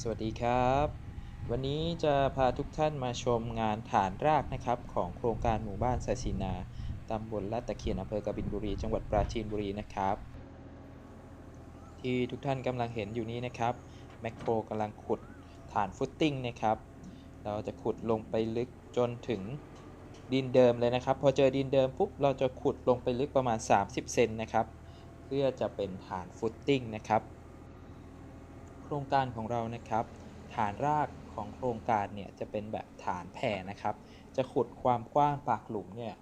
สวัสดีครับ วันนี้จะพาทุกท่านมาชมงานฐานรากนะครับ ของโครงการหมู่บ้านไซซีนาตำบลลาดตะเคียนอำเภอกบินบุรี จังหวัดปราจีนบุรีนะครับ ที่ทุกท่านกำลังเห็นอยู่นี้นะครับแมคโครกำลังขุดฐานฟุตติ้งนะครับ เราจะขุดลงไปลึกจนถึงดินเดิมเลยนะครับ พอเจอดินเดิมปุ๊บเราจะขุดลงไปลึกประมาณ 30 เซนนะครับ เพื่อจะเป็นฐานฟุตติ้งนะครับ ครงการของเรานะครับ ฐานรากของโครงการเนี่ยจะเป็นแบบฐานแผ่นะครับ จะขุดความกว้างปากหลุมเนี่ย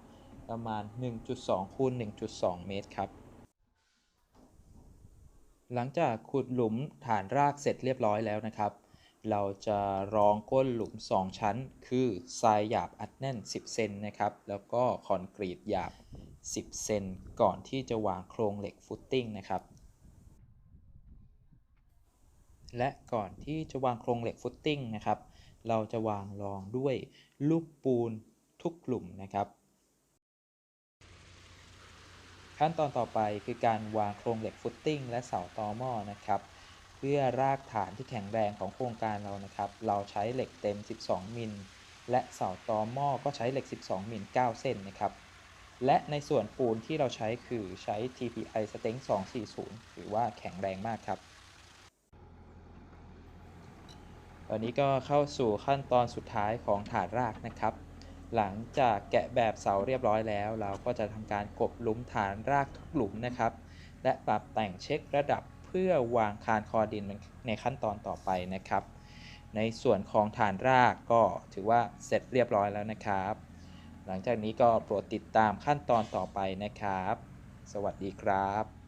ประมาณ 1.2คูณ1.2 เมตรครับ หลังจากขุดหลุมฐานรากเสร็จเรียบร้อยแล้วนะครับ เราจะรองก้นหลุม 2 ชั้น คือทรายหยาบอัดแน่น 10 เซนนะครับ แล้วก็คอนกรีตหยาบ 10 เซนก่อนที่จะวางโครงเหล็กฟุตติ้งนะครับ และก่อนที่จะวางโครงเหล็กฟุตติ้งนะครับ เราจะวางรองด้วยลูกปูนทุกหลุมนะครับ ขั้นตอนต่อไปคือการวางโครงเหล็กฟุตติ้งและเสาตอหม้อนะครับ เพื่อรากฐานที่แข็งแรงของโครงการเรานะครับ เราใช้เหล็กเต็ม 12 มิล และเสาตอหม้อก็ใช้เหล็ก 12 มิล 9 เส้นนะครับและในส่วนปูนที่เราใช้คือใช้ TPI s t e n 240 ถือว่าแข็งแรงมากครับ ต อนนี้ก็เข้าสู่ขั้นตอนสุดท้ายของฐานรากนะครับ หลังจากแกะแบบเสาเรียบร้อยแล้ว เราก็จะทำการกบหลุมฐานรากทุกหลุมนะครับ และปรับแต่งเช็คระดับเพื่อวางคานคอดินในขั้นตอนต่อไปนะครับ ในส่วนของฐานรากก็ถือว่าเสร็จเรียบร้อยแล้วนะครับ หลังจากนี้ก็โปรดติดตามขั้นตอนต่อไปนะครับ สวัสดีครับ